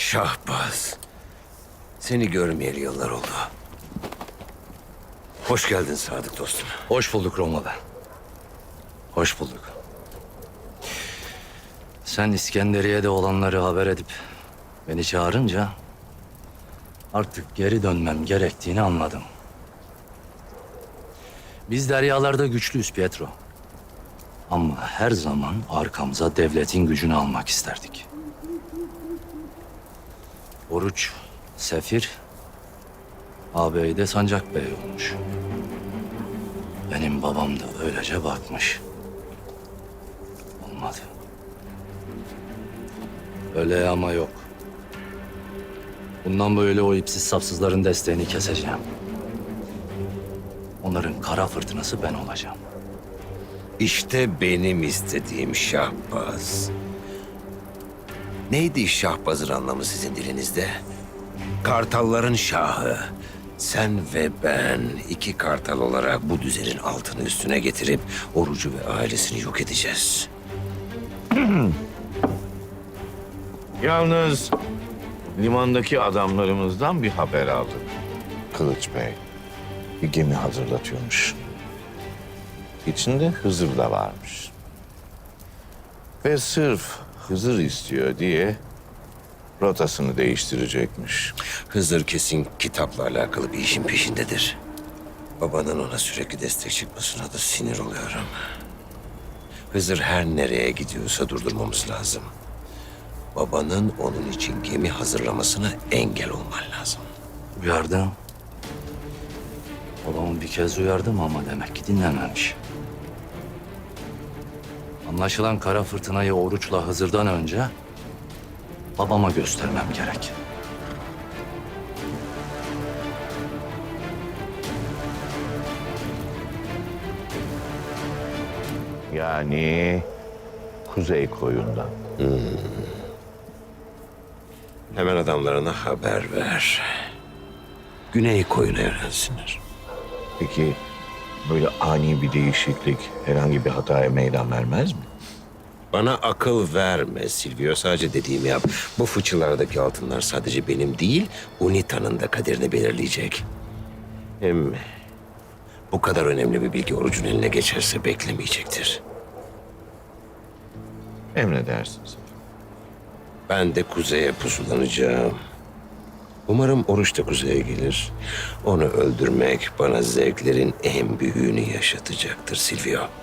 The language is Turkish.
Şahbaz. Seni görmeyeli yıllar oldu. Hoş geldin Sadık dostum. Hoş bulduk Romalı. Hoş bulduk. Sen İskenderiye'de olanları haber edip beni çağırınca artık geri dönmem gerektiğini anladım. Biz deryalarda güçlüyüz Pietro. Ama her zaman arkamıza devletin gücünü almak isterdik. Oruç, Sefir, ağabey de Sancak Bey olmuş. Benim babam da öylece bakmış. Olmadı. Öyle ama yok. Bundan böyle o ipsiz sapsızların desteğini keseceğim. Onların kara fırtınası ben olacağım. İşte benim istediğim Şahbaz. Neydi Şahbaz'ın anlamı sizin dilinizde? Kartalların şahı. Sen ve ben iki kartal olarak bu düzenin altını üstüne getirip orucu ve ailesini yok edeceğiz. Yalnız limandaki adamlarımızdan bir haber aldık. Kılıç Bey bir gemi hazırlatıyormuş. İçinde Hızır da varmış. Ve sırf Hızır istiyor diye rotasını değiştirecekmiş. Hızır kesin kitapla alakalı bir işin peşindedir. Babanın ona sürekli destek çıkmasına da sinir oluyorum. Hızır her nereye gidiyorsa durdurmamız lazım. Babanın onun için gemi hazırlamasına engel olman lazım. Uyardım. Babamı bir kez uyardım ama demek ki dinlememiş. Anlaşılan kara fırtınayı oruçla Hızır'dan önce babama göstermem gerek. Yani Kuzey Koyun'dan. Hemen adamlarına haber ver. Güney koyuna yönelsinler. Peki böyle ani bir değişiklik herhangi bir hataya meydan vermez mi? Bana akıl verme Silvio. Sadece dediğimi yap. Bu fıçılardaki altınlar sadece benim değil, Unita'nın da kaderini belirleyecek. Hem bu kadar önemli bir bilgi orucun eline geçerse beklemeyecektir. Emredersiniz. Ben de kuzeye pusulanacağım. Umarım oruç da kuzeye gelir. Onu öldürmek bana zevklerin en büyüğünü yaşatacaktır Silvio.